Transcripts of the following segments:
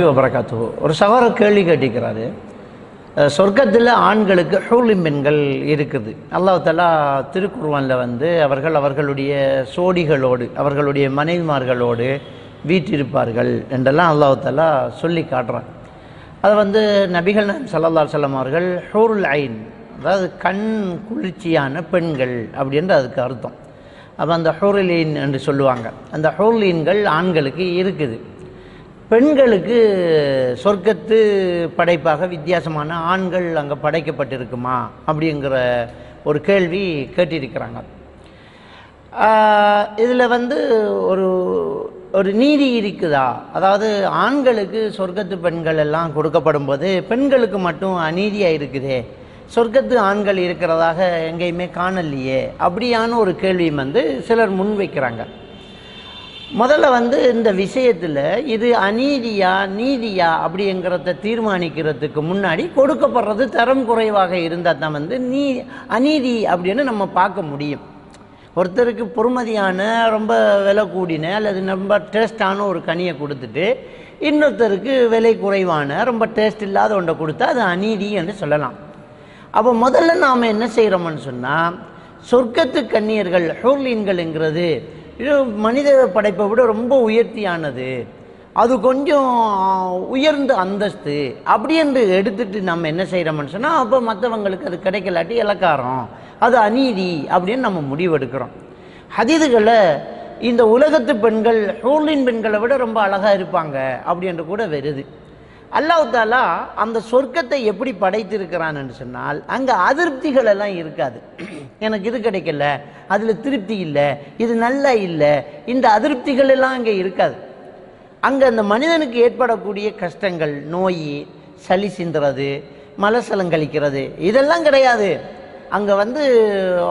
வரகாத்து ஒரு சகோதரர் கேள்வி கேட்டிருக்கிறாரு. சொர்க்கத்தில் ஆண்களுக்கு ஹூலிம் பெண்கள் இருக்குது. அல்லாஹ் திருக்குருவானில் வந்து அவர்கள் அவர்களுடைய சோடிகளோடு அவர்களுடைய மனைவிமார்களோடு வீட்டிருப்பார்கள் என்றெல்லாம் அல்லாஹ் சொல்லி காட்டுறான். அதை வந்து நபிகள் நாயம் ஸல்லல்லாஹு அலைஹி அவர்கள் ஹூருல் ஐன் அதாவது கண் குளிர்ச்சியான பெண்கள் அப்படின்ற அதுக்கு அர்த்தம். அப்போ அந்த ஹூருலீன் என்று சொல்லுவாங்க. அந்த ஹூர்லீன்கள் ஆண்களுக்கு இருக்குது. பெண்களுக்கு சொர்க்கத்து படைப்பாக வித்தியாசமான ஆண்கள் அங்கே படைக்கப்பட்டிருக்குமா அப்படிங்கிற ஒரு கேள்வி கேட்டிருக்கிறாங்க. இதில் வந்து ஒரு ஒரு நீதி இருக்குதா? அதாவது ஆண்களுக்கு சொர்க்கத்து பெண்கள் எல்லாம் கொடுக்கப்படும் போது பெண்களுக்கு மட்டும் அநீதியாக இருக்குதே? சொர்க்கத்து ஆண்கள் இருக்கிறதாக எங்கேயுமே காணலையே? அப்படியான ஒரு கேள்வியும் வந்து சிலர் முன்வைக்கிறாங்க. முதல்ல வந்து இந்த விஷயத்தில் இது அநீதியா நீதியா அப்படிங்கிறத தீர்மானிக்கிறதுக்கு முன்னாடி கொடுக்கப்படுறது தரம் குறைவாக இருந்தால் தான் வந்து நீ அநீதி அப்படின்னு நம்ம பார்க்க முடியும். ஒருத்தருக்கு பொறுமதியான ரொம்ப விலை கூடின அல்லது ரொம்ப டேஸ்டான ஒரு கனியை கொடுத்துட்டு இன்னொருத்தருக்கு விலை குறைவான ரொம்ப டேஸ்ட் இல்லாத ஒன்றை கொடுத்தா அது அநீதி என்று சொல்லலாம். அப்போ முதல்ல நாம் என்ன செய்கிறோம்னு சொன்னால் சொர்க்கத்து கன்னியர்கள் ஹூர்லீன்கள்ங்கிறது இது மனித படைப்பை விட ரொம்ப உயர்த்தியானது. அது கொஞ்சம் உயர்ந்த அந்தஸ்து. அப்படி என்று எடுத்துட்டு நம்ம என்ன செய்கிறோம்னு சொன்னால் அப்போ மற்றவங்களுக்கு அது கிடைக்கலாட்டி இலக்காரம். அது அநீதி அப்படின்னு நம்ம முடிவெடுக்கிறோம். ஹதீதுகளை இந்த உலகத்து பெண்கள் ஹூர்லின் பெண்களை விட ரொம்ப அழகாக இருப்பாங்க அப்படின்ட்டு கூட வருது. அல்லாஹாலா அந்த சொர்க்கத்தை எப்படி படைத்திருக்கிறான்னு சொன்னால் அங்கே அதிருப்திகள் எல்லாம் இருக்காது. எனக்கு இது கிடைக்கல அதில் திருப்தி இல்லை இது நல்லா இல்லை இந்த அதிருப்திகள் எல்லாம் அங்கே இருக்காது. அங்கே அந்த மனிதனுக்கு ஏற்படக்கூடிய கஷ்டங்கள் நோய் சளி சிந்துறது மலசலம் கழிக்கிறது இதெல்லாம் கிடையாது. அங்கே வந்து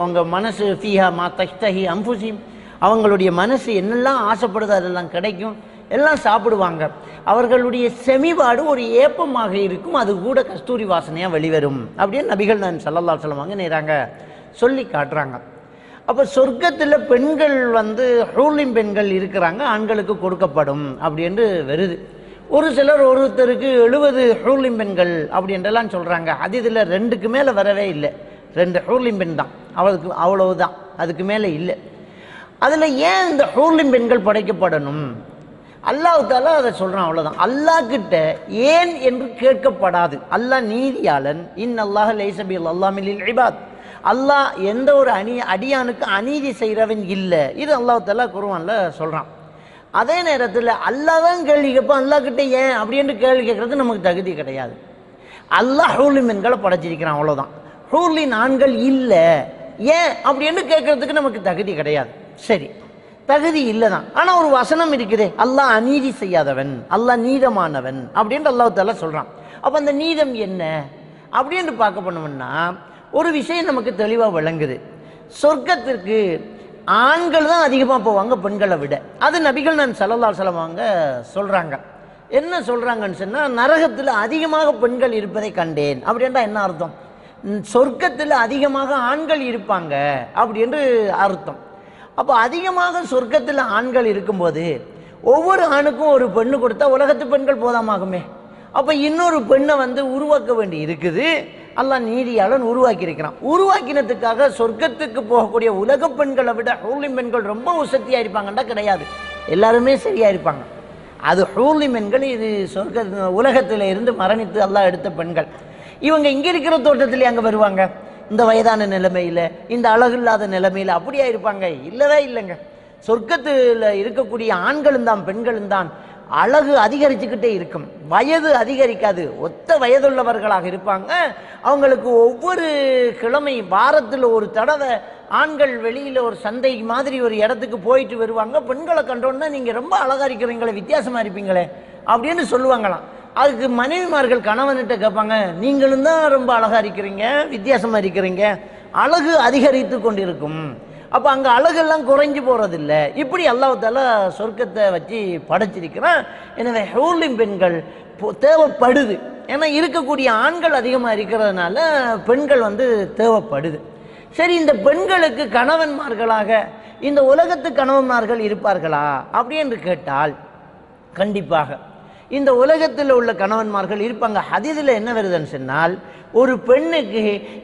அவங்க மனசு ஃபீஹா மா தஷ்தஹி அம்புசிம் அவங்களுடைய மனசு என்னெல்லாம் ஆசைப்படுதோ அதெல்லாம் கிடைக்கும். எல்லாம் சாப்பிடுவாங்க. அவர்களுடைய செமிபாடு ஒரு ஏப்பமாக இருக்கும். அது கூட கஸ்தூரி வாசனையாக வெளிவரும். அப்படின்னு நபிகள் நான் சல்லல்லா சொல்லுவாங்க நேராங்க சொல்லி காட்டுறாங்க. அப்போ சொர்க்கத்தில் பெண்கள் வந்து ஹூலிம் பெண்கள் இருக்கிறாங்க. ஆண்களுக்கு கொடுக்கப்படும் அப்படின்ட்டு வருது. ஒரு சிலர் ஒருத்தருக்கு எழுபது ஹூலிம் பெண்கள் அப்படின்றலாம் சொல்கிறாங்க அது இதில் ரெண்டுக்கு மேலே வரவே இல்லை. ரெண்டு ஹூலிம் பெண் தான். அவளுக்கு அவ்வளவுதான். அதுக்கு மேலே இல்லை. அதில் ஏன் இந்த ஹூலிம் பெண்கள் படைக்கப்படணும்? அல்லாஹால அதை சொல்கிறான் அவ்வளோதான் அல்லாஹ் கிட்ட ஏன் என்று கேட்கப்படாது. அல்லாஹ் நீதியாளன். இன் அல்லாஹ் லேசபில் அல்லாமில் இபாத். அல்லாஹ் எந்த ஒரு அணி அடியானுக்கு அநீதி செய்கிறவன் இல்லை. இது அல்லாஹ் தாலா குருவான்ல சொல்கிறான் அதே நேரத்தில் அல்லாஹ் தான் கேள்வி கேட்பான். அல்லாஹ் கிட்ட ஏன் அப்படின்னு கேள்வி கேட்கறது நமக்கு தகுதி கிடையாது. அல்லாஹ் ஹூலி மீன்களை படைச்சிருக்கிறான் அவ்வளோதான் ஹூலின் ஆண்கள் இல்லை. ஏன் அப்படின்னு கேட்கறதுக்கு நமக்கு தகுதி கிடையாது. சரி. தகுதி இல்லை தான் ஆனால் ஒரு வசனம் இருக்குதே அல்லாஹ் அநீதி செய்யாதவன் அல்லாஹ் நீதமானவன் அப்படின்ட்டு அல்லாஹ் சொல்கிறான் அப்போ அந்த நீதம் என்ன? அப்படின்னு பார்க்க போனோம்னா ஒரு விஷயம் நமக்கு தெளிவாக விளங்குது. சொர்க்கத்திற்கு ஆண்கள் தான் அதிகமாக போவாங்க பெண்களை விட. அது நபிகள் நான் சல்லல்லா செலவாங்க சொல்கிறாங்க என்ன சொல்கிறாங்கன்னு சொன்னால் நரகத்தில் அதிகமாக பெண்கள் இருப்பதை கண்டேன் அப்படின்றா என்ன அர்த்தம்? சொர்க்கத்தில் அதிகமாக ஆண்கள் இருப்பாங்க அப்படின்னு அர்த்தம். அப்போ அதிகமாக சொர்க்கத்தில் ஆண்கள் இருக்கும்போது ஒவ்வொரு ஆணுக்கும் ஒரு பெண்ணு கொடுத்தா உலகத்து பெண்கள் போதாமாகுமே? அப்போ இன்னொரு பெண்ணை வந்து உருவாக்க வேண்டி இருக்குது. அல்லாஹ் நீதியாளன் உருவாக்கி இருக்கிறான் உருவாக்கினதுக்காக சொர்க்கத்துக்கு போகக்கூடிய உலக பெண்களை விட ஹூலிம் பெண்கள் ரொம்ப உசத்தியாக இருப்பாங்கண்டா கிடையாது. எல்லாருமே சரியாக இருப்பாங்க. அது ஹூலிம் பெண்கள் இது சொர்க்க உலகத்தில் இருந்து மரணித்து அல்லாஹ் எடுத்த பெண்கள். இவங்க இங்கே இருக்கிற தோட்டத்திலே அங்கே வருவாங்க. இந்த வயதான நிலைமையில் இந்த அழகில்லாத நிலைமையில் அப்படியா இருப்பாங்க? இல்லவே இல்லைங்க. சொர்க்கத்தில் இருக்கக்கூடிய ஆண்களும் தான் பெண்களும் தான் அழகு அதிகரிச்சுக்கிட்டே இருக்கும். வயது அதிகரிக்காது. ஒத்த வயதுள்ளவர்களாக இருப்பாங்க. அவங்களுக்கு ஒவ்வொரு கிழமை வாரத்தில் ஒரு தடவை ஆண்கள் வெளியில் ஒரு சந்தை மாதிரி ஒரு இடத்துக்கு போயிட்டு வருவாங்க. பெண்களை கண்டோன்னா நீங்கள் ரொம்ப அழகாக இருக்கிறீங்களே வித்தியாசமாக இருப்பீங்களே அப்படின்னு சொல்லுவாங்களாம். அதுக்கு மனைவிமார்கள் கணவன்கிட்ட கேட்பாங்க நீங்களும் தான் ரொம்ப அழகா இருக்கிறீங்க வித்தியாசமாக இருக்கிறீங்க அழகு அதிகரித்து கொண்டிருக்கும். அப்போ அங்கே அழகெல்லாம் குறைஞ்சி போகிறதில்ல இப்படி அல்லாஹ் சொர்க்கத்தை வச்சு படைச்சிருக்கிறான். எனவே ஹூலிம் பெண்கள் தேவைப்படுது. ஏன்னா இருக்கக்கூடிய ஆண்கள் அதிகமாக இருக்கிறதுனால பெண்கள் வந்து தேவைப்படுது. சரி இந்த பெண்களுக்கு கணவன்மார்களாக இந்த உலகத்து கணவன்மார்கள் இருப்பார்களா? அப்படி என்று கேட்டால் கண்டிப்பாக. இந்த உலகத்தில் உள்ள கணவன்மார்கள் இருப்பாங்க. ஹதீதில் என்ன வருதுன்னு சொன்னால் ஒரு பெண்ணுக்கு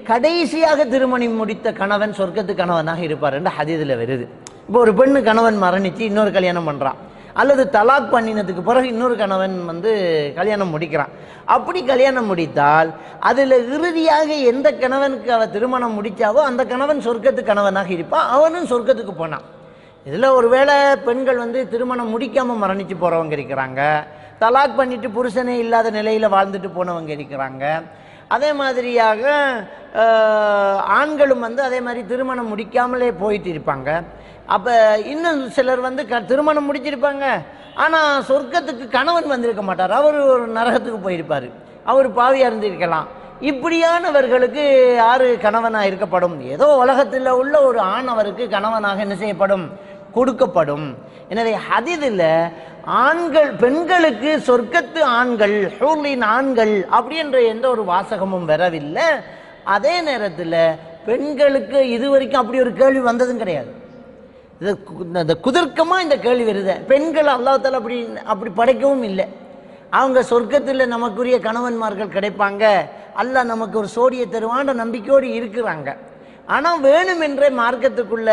கடைசியாக திருமணம் முடித்த கணவன் சொர்க்கத்து கணவனாக இருப்பார் என்று ஹதீதில் வருது. இப்போ ஒரு பெண்ணு கணவன் மரணிச்சு இன்னொரு கல்யாணம் பண்ணுறான் அல்லது தலாக் பண்ணினதுக்கு பிறகு இன்னொரு கணவன் வந்து கல்யாணம் முடிக்கிறான். அப்படி கல்யாணம் முடித்தால் அதில் இறுதியாக எந்த கணவனுக்கு அவள் திருமணம் முடித்தாவோ அந்த கணவன் சொர்க்கத்து கணவனாக இருப்பான் அவனும் சொர்க்கத்துக்கு போனான். இதில் ஒருவேளை பெண்கள் வந்து திருமணம் முடிக்காமல் மரணித்து போகிறவங்க இருக்கிறாங்க. தலாக் பண்ணிட்டு புருஷனே இல்லாத நிலையில் வாழ்ந்துட்டு போனவங்க இருக்கிறாங்க. அதே மாதிரியாக ஆண்களும் வந்து அதே மாதிரி திருமணம் முடிக்காமலே போயிட்டு இருப்பாங்க. அப்போ இன்னும் சிலர் வந்து க திருமணம் முடிச்சிருப்பாங்க. ஆனால் சொர்க்கத்துக்கு கணவன் வந்திருக்க மாட்டார். அவர் ஒரு நரகத்துக்கு போயிருப்பார். அவர் பாவியாக இருந்திருக்கலாம். இப்படியானவர்களுக்கு யார் கணவனாக இருக்கப்படும்? ஏதோ உலகத்தில் உள்ள ஒரு ஆண் அவருக்கு கணவனாக என்ன செய்யப்படும்? கொடுக்கப்படும். எனவே ஹதிதில் ஆண்கள் பெண்களுக்கு சொர்க்கத்து ஆண்கள் ஹூலின் ஆண்கள் அப்படின்ற எந்த ஒரு வாசகமும் வரவில்லை. அதே நேரத்தில் பெண்களுக்கு இது வரைக்கும் அப்படி ஒரு கேள்வி வந்ததும் கிடையாது. இது கு- இந்த குதர்க்கமாக இந்த கேள்வி வருது. பெண்கள் அல்லாத்தால் அப்படி அப்படி படைக்கவும் இல்லை. அவங்க சொர்க்கத்தில் நமக்குரிய கணவன்மார்கள் கிடைப்பாங்க. அல்ல நமக்கு ஒரு சோடியை தருவான்ற நம்பிக்கையோடு இருக்கிறாங்க. ஆனால் வேணுமென்றே மார்க்கத்துக்குள்ள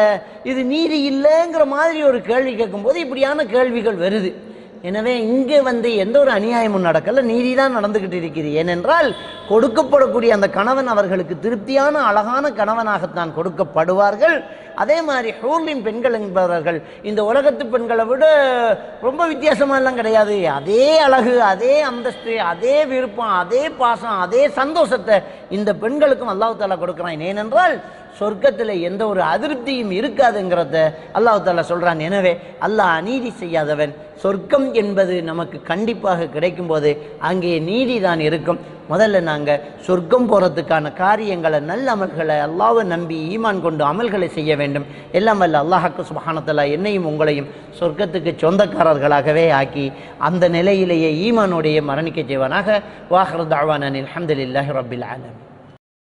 இது நீதி இல்லைங்கிற மாதிரி ஒரு கேள்வி கேட்கும்போது இப்படியான கேள்விகள் வருது. எனவே இங்கே வந்து எந்த ஒரு அநியாயமும் நடக்கல. நீதி தான் நடந்துக்கிட்டு இருக்கிறது. ஏனென்றால் கொடுக்கப்படக்கூடிய அந்த கணவன் அவர்களுக்கு திருப்தியான அழகான கணவனாகத்தான் கொடுக்கப்படுவார்கள். அதே மாதிரி ஹூர்லின் பெண்கள் என்பவர்கள் இந்த உலகத்து பெண்களை விட ரொம்ப வித்தியாசமா எல்லாம் கிடையாது. அதே அழகு அதே அந்தஸ்து அதே விருப்பம் அதே பாசம் அதே சந்தோஷத்தை இந்த பெண்களுக்கும் அல்லாஹ் தாலா கொடுக்குறான். ஏனென்றால் சொர்க்கத்தில் எந்த ஒரு அதிருப்தியும் இருக்காதுங்கிறத அல்லாஹ் தாலா சொல்கிறான் எனவே அல்லாஹ் அநீதி செய்யாதவன் சொர்க்கம் என்பது நமக்கு கண்டிப்பாக கிடைக்கும் போது அங்கே நீதி தான் இருக்கும். முதல்ல நாங்கள் சொர்க்கம் போகிறதுக்கான காரியங்களை நல்ல அமல்களை அல்லாவை நம்பி ஈமான் கொண்டு அமல்களை செய்ய வேண்டும். எல்லாம் வல்ல அல்லாஹாக்கு சுபஹானத்தல்லா என்னையும் உங்களையும் சொர்க்கத்துக்கு சொந்தக்காரர்களாகவே ஆக்கி அந்த நிலையிலேயே ஈமானோடைய மரணிக்க செய்வானாக. வாஹர் தாவானின் அஹமதுல்லாஹி ரபில் ஆலம்